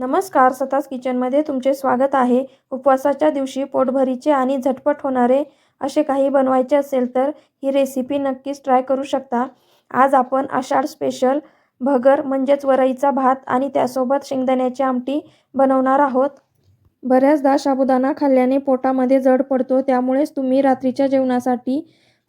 नमस्कार सतास किचनमध्ये तुमचे स्वागत आहे. उपवासाच्या दिवशी पोटभरीचे आणि झटपट होणारे असे काही बनवायचे असेल तर ही रेसिपी नक्कीच ट्राय करू शकता. आज आपण आषाढ स्पेशल भगर म्हणजेच वरईचा भात आणि त्यासोबत शेंगदाण्याची आमटी बनवणार आहोत. बऱ्याचदा साबुदाणा खाल्ल्याने पोटामध्ये जड पडतो त्यामुळेच तुम्ही रात्रीच्या जेवणासाठी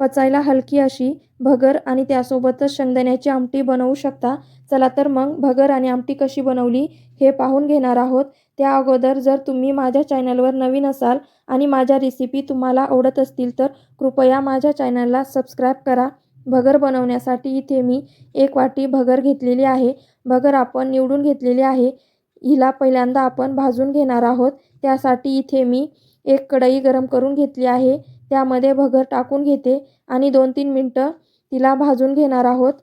पचायला हलकी अशी भगर आणि त्यासोबतच शेंगदाण्याची आमटी बनवू शकता. चला तर मग भगर आणि आमटी कशी बनवली हे पाहून घेणार आहोत. त्या अगोदर जर तुम्ही माझ्या चॅनलवर नवीन असाल आणि माझ्या रेसिपी तुम्हाला आवडत असतील तर कृपया माझ्या चॅनलला सबस्क्राईब करा. भगर बनवण्यासाठी इथे मी एक वाटी भगर घेतलेली आहे. भगर आपण निवडून घेतलेली आहे. हिला पहिल्यांदा आपण भाजून घेणार आहोत. त्यासाठी इथे मी एक कढई गरम करून घेतली आहे. त्यामध्ये भगर टाकून घेते आणि दोन तीन मिनटं तिला भाजून घेणार आहोत.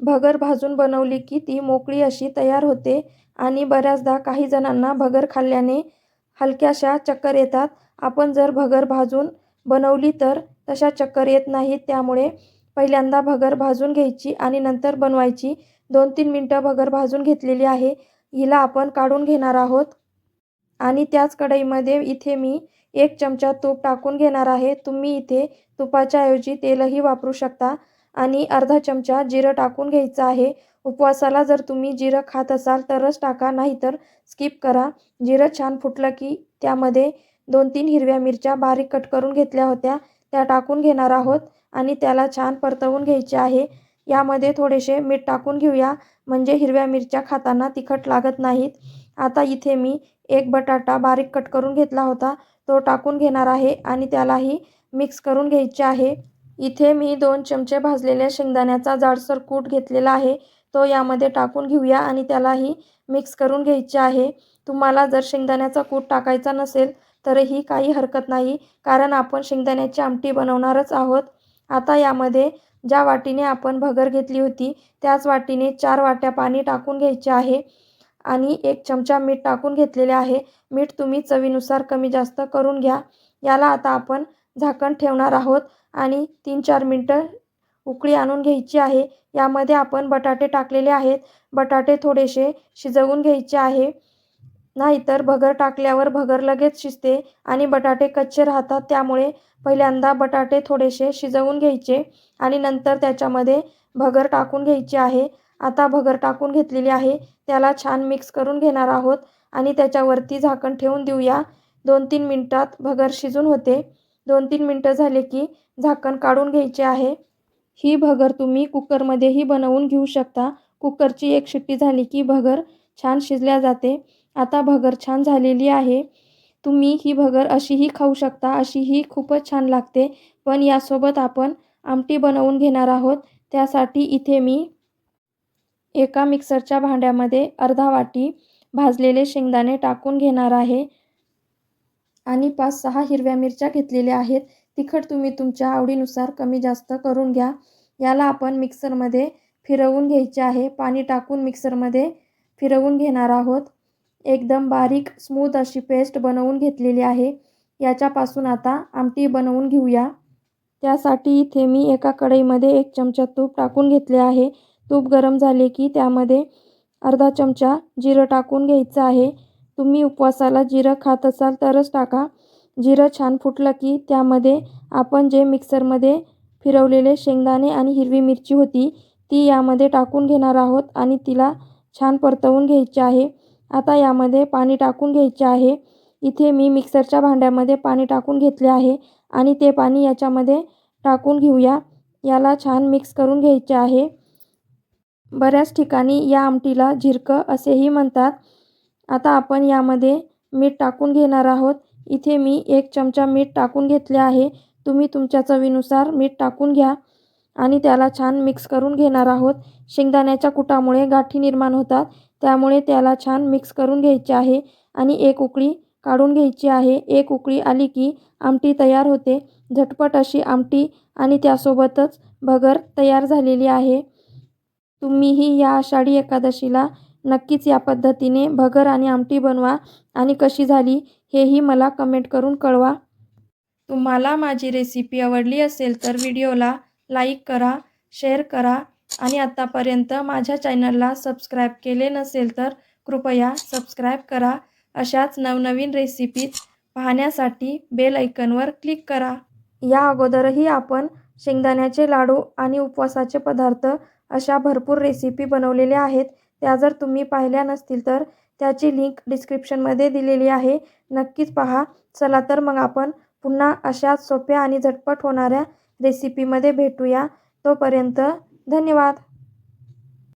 भगर भाजून बनवली की ती मोकळी अशी तयार होते आणि बऱ्याचदा काही जणांना भगर खाल्ल्याने हलक्याशा चक्कर येतात. आपण जर भगर भाजून बनवली तर तशा चक्कर येत नाहीत. त्यामुळे पहिल्यांदा भगर भाजून घ्यायची आणि नंतर बनवायची. दोन तीन मिनटं भगर भाजून घेतलेली आहे. हिला आपण काढून घेणार आहोत. आणि त्याच कढईमध्ये इथे मी एक चमचा तूप टाकून घेणार आहे. तुम्ही इथे तुपाच्या ऐवजी तेलही वापरू शकता. आणि अर्धा चमचा जिरं टाकून घ्यायचं आहे. उपवासाला जर तुम्ही जिरं खात असाल तरच टाका नाहीतर स्किप करा. जिरं छान फुटलं की त्यामध्ये दोन तीन हिरव्या मिरच्या बारीक कट करून घेतल्या होत्या. त्या टाकून घेणार आहोत आणि त्याला छान परतवून घ्यायचे आहे. यामध्ये थोडेसे मीठ टाकून घेऊया. म्हणजे हिरव्या मिरच्या खाताना तिखट लागत नाहीत. आता इथे मी एक बटाटा बारीक कट करून घेतला होता. तो टाकून घेणार आहे आणि त्यालाही मिक्स करून घ्यायचे आहे. इथे मी दोन चमचे भाजलेल्या शेंगदाण्याचा जाडसर कूट घेतलेला आहे. तो यामध्ये टाकून घेऊया आणि त्यालाही मिक्स करून घ्यायचे आहे. तुम्हाला जर शेंगदाण्याचा कूट टाकायचा नसेल तरीही काही हरकत नाही कारण आपण शेंगदाण्याची आमटी बनवणारच आहोत. आता यामध्ये ज्या वाटीने आपण भगर घेतली होती त्याच वाटीने चार वाट्या पाणी टाकून घ्यायचे आहे. आणि एक चमचा मीठ टाकून घेतलेले आहे. मीठ तुम्ही चवीनुसार कमी जास्त करून घ्या. याला आता आपण झाकण ठेवणार आहोत आणि तीन चार मिनटं उकळी आणून घ्यायची आहे. यामध्ये आपण बटाटे टाकलेले आहेत. बटाटे थोडेसे शिजवून घ्यायचे आहे. नाहीतर भगर टाकल्यावर भगर लगेच शिजते आणि बटाटे कच्चे राहतात. त्यामुळे पहिल्यांदा बटाटे थोडेसे शिजवून घ्यायचे आणि नंतर त्याच्यामध्ये भगर टाकून घ्यायची आहे. आता भगर टाकून घेतलेली आहे. त्याला छान मिक्स करून घेणार आहोत. आणि त्याच्यावरती झाकण ठेवून देऊया. दोन तीन मिनटात भगर शिजून होते. दोन तीन मिनटं झाले की झाकण काढून घ्यायचे आहे. ही भगर तुम्ही कुकरमध्येही बनवून घेऊ शकता. कुकरची एक शिट्टी झाली की भगर छान शिजल्या जाते. आता भगर छान झालेली आहे. तुम्ही ही भगर अशीही खाऊ शकता. अशीही खूपच छान लागते. पण यासोबत आपण आमटी बनवून घेणार आहोत. त्यासाठी इथे मी एका मिक्सरच्या भांड्यामध्ये अर्धा वाटी भाजलेले शेंगदाणे टाकून घेणार आहे. आणि पाच सहा हिरव्या मिरच्या घेतलेल्या आहेत. तिखट तुम्ही तुमच्या आवडीनुसार कमी जास्त करून घ्या. याला आपण मिक्सरमध्ये फिरवून घ्यायचे आहे. पाणी टाकून मिक्सरमध्ये फिरवून घेणार आहोत. एकदम बारीक स्मूथ अशी पेस्ट बनवून घेतलेली आहे. याच्यापासून आता आमटी बनवून घेऊया. त्यासाठी इथे मी एका कढईमध्ये एक चमचा तूप टाकून घेतले आहे. तूप गरम झाले की त्यामध्ये अर्धा चमचा जिरं टाकून घ्यायचं आहे. तुम्ही उपवासाला जिरं खात असाल तरच टाका. जिरं छान फुटलं की त्यामध्ये आपण जे मिक्सरमध्ये फिरवलेले शेंगदाणे आणि हिरवी मिरची होती ती यामध्ये टाकून घेणार आहोत आणि तिला छान परतवून घ्यायची आहे. आता यामध्ये पाणी टाकून घ्यायचे आहे. इथे मी मिक्सरच्या भांड्यामध्ये पाणी टाकून घेतले आहे आणि ते पाणी याच्यामध्ये टाकून घेऊया. याला छान मिक्स करून घ्यायचे आहे. बऱ्याच ठिकाणी या आमटीला झिरकं असेही म्हणतात. आता आपण यामध्ये मीठ टाकून घेणार आहोत. इथे मी एक चमचा मीठ टाकून घेतले आहे. तुम्ही तुमच्या चवीनुसार मीठ टाकून घ्या आणि त्याला छान मिक्स करून घेणार आहोत. शेंगदाण्याच्या कुटामुळे गाठी निर्माण होतात. त्यामुळे त्याला छान मिक्स करून घ्यायचे आहे आणि एक उकळी काढून घ्यायची आहे. एक उकळी आली की आमटी तयार होते. झटपट अशी आमटी आणि त्यासोबतच भगर तयार झालेली आहे. तुम्हीही या आषाढी एकादशीला नक्कीच या पद्धतीने भगर आणि आमटी बनवा आणि कशी झाली हेही मला कमेंट करून कळवा. तुम्हाला माझी रेसिपी आवडली असेल तर व्हिडिओला लाईक करा शेअर करा आणि आत्तापर्यंत माझ्या चॅनलला सबस्क्राईब केले नसेल तर कृपया सबस्क्राईब करा. अशाच नवनवीन रेसिपीज पाहण्यासाठी बेल ऐकनवर क्लिक करा. या अगोदरही आपण शेंगदाण्याचे लाडू आणि उपवासाचे पदार्थ अशा भरपूर रेसिपी बनवलेल्या आहेत. त्या जर तुम्ही पाहिल्या नसतील तर त्याची लिंक डिस्क्रिप्शनमध्ये दिलेली आहे. नक्कीच पहा. चला तर मग आपण पुन्हा अशाच सोप्या आणि झटपट होणाऱ्या रेसिपीमध्ये भेटूया. तोपर्यंत धन्यवाद!